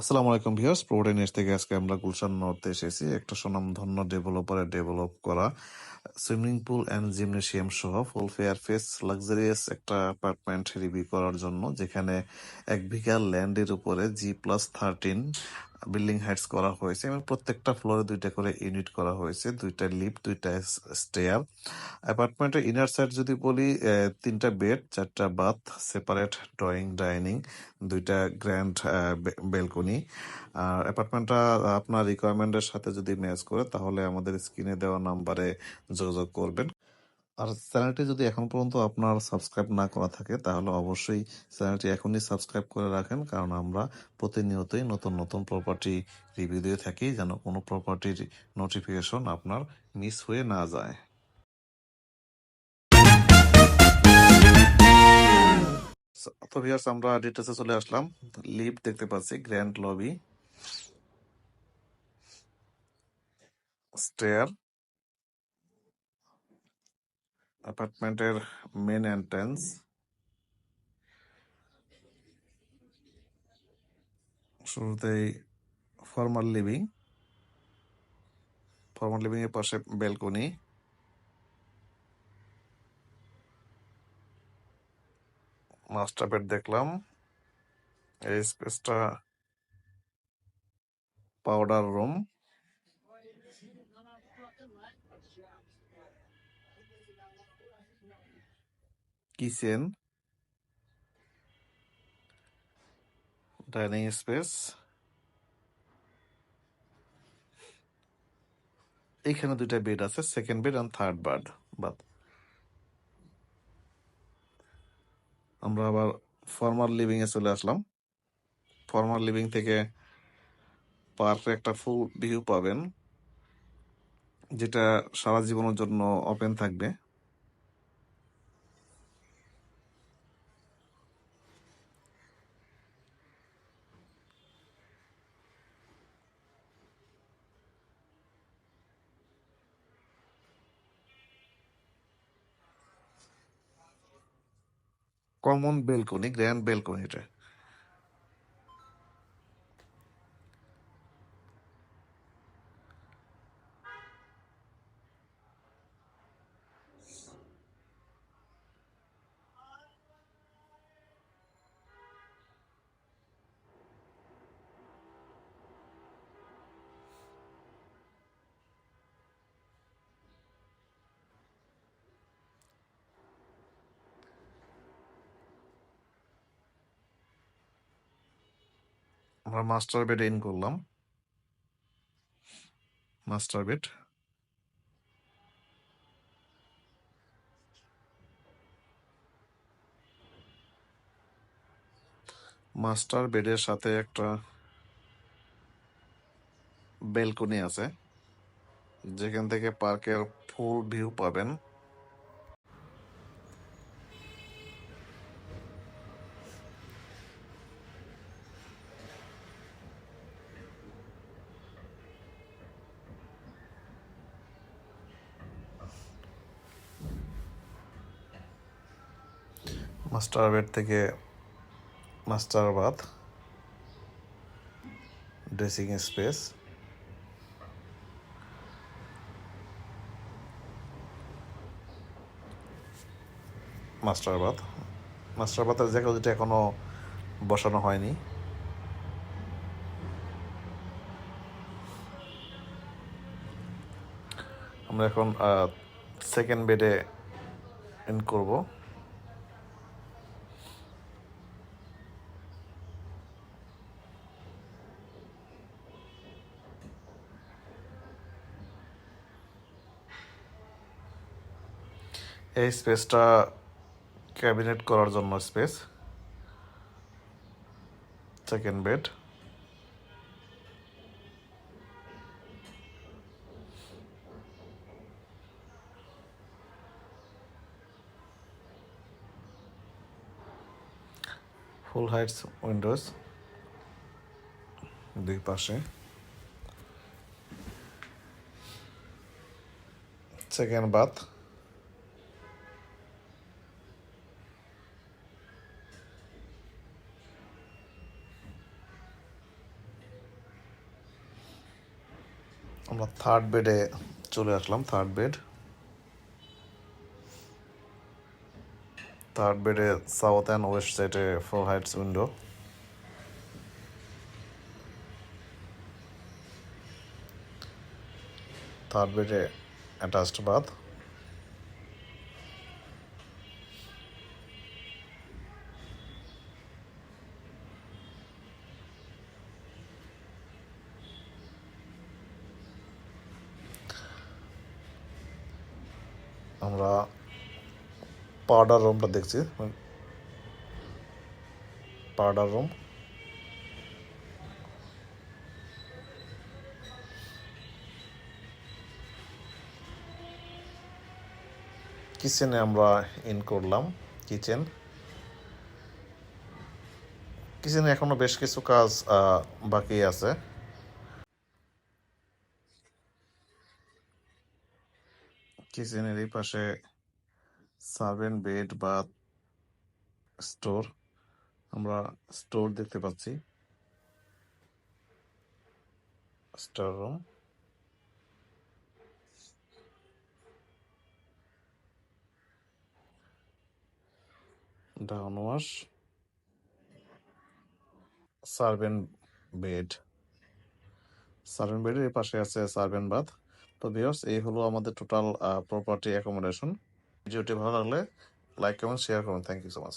আসসালামু আলাইকুম viewers news থেকে আজকে আমরা গুলশান নর্থে এসেছি। একটা সুনামধন্য ডেভেলপারে ডেভেলপ করা সুইমিং পুল অ্যান্ড জিমনেশিয়াম সহ ফুল ফেয়ার ফেস লাক্সারিয়াস একটা অ্যাপার্টমেন্ট রিভিউ করার জন্য, যেখানে এক বিঘা ল্যান্ডের উপরে G plus thirteen building heights করা হয়েছে এবং প্রত্যেকটা ফ্লোরে দুইটা করে ইউনিট করা হয়েছে, দুইটা লিফট, দুইটা স্টেয়ার। অ্যাপার্টমেন্টের ইনার সাইড যদি বলি তিনটা বেড, চারটা বাথ, সেপারেট ড্রয়িং, ডাইনিং, দুইটা গ্র্যান্ড বেলকনি। আর অ্যাপার্টমেন্টটা আপনার রিকোয়ারমেন্টের সাথে যদি ম্যাচ করে, তাহলে আমাদের স্ক্রিনে দেওয়া নাম্বারে যোগাযোগ করবেন। আর চ্যানেলটি যদি এখন পর্যন্ত আপনার সাবস্ক্রাইব না করা থাকে, তাহলে অবশ্যই চ্যানেলটি এখনই সাবস্ক্রাইব করে রাখেন। কারণ আমরা প্রতিনিয়তই নতুন নতুন প্রপার্টি রিভিউ দিয়ে থাকি, যেন কোনো প্রপার্টির নোটিফিকেশন আপনার মিস হয়ে না যায়। তো আমরা ডিটেলসে চলে আসলাম। লিফট দেখতে পাচ্ছি গ্র্যান্ড লবি স্টেয়ার অ্যাপার্টমেন্টের মেন এন্ট্রেন্স শুরুতেই ফর্মাল লিভিং ফর্মাল লিভিং এর পাশে ব্যালকনি মাস্টার বেড দেখলাম। এই স্পেসটা powder room kitchen dining space এখানে দুইটা বেড আছে second bed and third bed বাদ আমরা আবার ফর্মাল লিভিং এ চলে আসলাম ফর্মাল লিভিং থেকে পার্কের একটা ফুল ভিউ পাবেন, যেটা সারা জীবনের জন্য ওপেন থাকবে। কমন বেলকনি গ্র্যান্ড বেলকনি আমরা মাস্টার বেড ইন করলাম। মাস্টার বেড মাস্টার বেডের সাথে একটা বেলকনি আছে। যেখান থেকে পার্কের ফুল ভিউ পাবেন। মাস্টার বেড থেকে master bath dressing space master bath master বাথের জায়গা যেটা এখনও বসানো হয়নি। আমরা এখন সেকেন্ড বেডে ইন করব। এই স্পেসটা ক্যাবিনেট করার জন্য space. Second bed full heights windows দুই পাশে। সেকেন্ড বাথ আমরা থার্ড বেডে চলে আসলাম থার্ড বেড থার্ড বেডে সাউথ অ্যান্ড ওয়েস্ট সাইডে ফোর হাইটস উইন্ডো থার্ড বেডে অ্যাটাচড বাথ আমরা পাউডার রুমটা দেখছি। Powder room. কিচেনে আমরা ইন করলাম, কিচেন। কিচেনে এখনও বেশ কিছু কাজ বাকি আছে। কিচেনের এই পাশে সার্ভেন্ট বেড বা স্টোর আমরা স্টোর দেখতে পাচ্ছি। Store room down wash servant bed servant বেডের পাশে আছে সার্ভেন্ট বাথ তো ভিউয়ার্স এই হলো আমাদের টোটাল প্রপার্টি অ্যাকোমোডেশন ভিডিওটি ভালো লাগলে লাইক কমেন্ট শেয়ার করুন। Thank you so much